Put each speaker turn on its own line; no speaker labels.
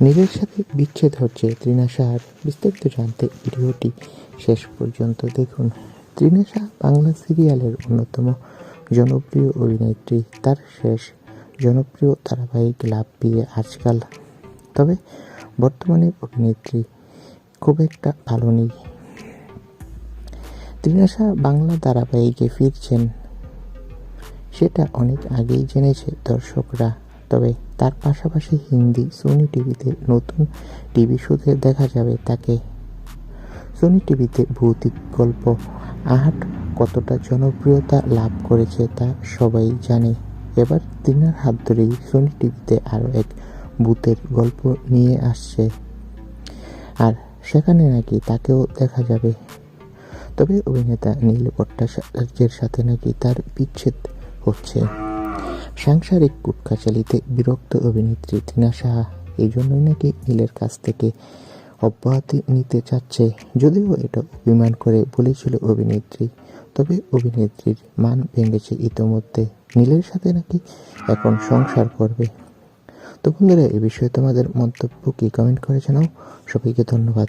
নীলের সাথে বিচ্ছেদ হচ্ছে তৃণাশার বিস্তারিত জানতে ভিডিওটি শেষ পর্যন্ত দেখুন। তৃণাশা বাংলা সিরিয়ালের অন্যতম জনপ্রিয় অভিনেত্রী। তার শেষ জনপ্রিয় ধারাবাহিক লাভ বিয়ে আজকাল। তবে বর্তমানে অভিনেত্রী খুব একটা ভালো নেই। তৃণাশা বাংলা ধারাবাহিকে ফিরছেন, সেটা অনেক আগেই জেনেছে দর্শকরা। তবে তার পাশাপাশি হিন্দি সোনি টিভিতে নতুন টিভি শোতে দেখা যাবে তাকে। সোনি টিভিতে ভৌতিক গল্প আহাট কতটা জনপ্রিয়তা লাভ করেছে তা সবাই জানে। এবার তিনার হাত ধরেই সোনি টিভিতে আরও এক ভূতের গল্প নিয়ে আসছে। আর সেখানে নাকি তাকেও দেখা যাবে। তবে অভিনেতা নীল ভট্টাচার্যের সাথে নাকি তার বিচ্ছেদ হচ্ছে। সাংসারিক কুটকাচালিতে বিরক্ত অভিনেত্রী টিনা সাহা এই জন্যই নাকি নীলের কাছ থেকে অব্যাহতি নিতে চাচ্ছে। যদিও এটা অভিমান করে বলেছিল অভিনেত্রী, তবে অভিনেত্রীর মান ভেঙেছে ইতোমধ্যে। নীলের সাথে নাকি এখন সংসার করবে। তো বন্ধুরা এই বিষয়ে তোমাদের মন্তব্য কি? কমেন্ট করে জানাও। সবাইকে ধন্যবাদ।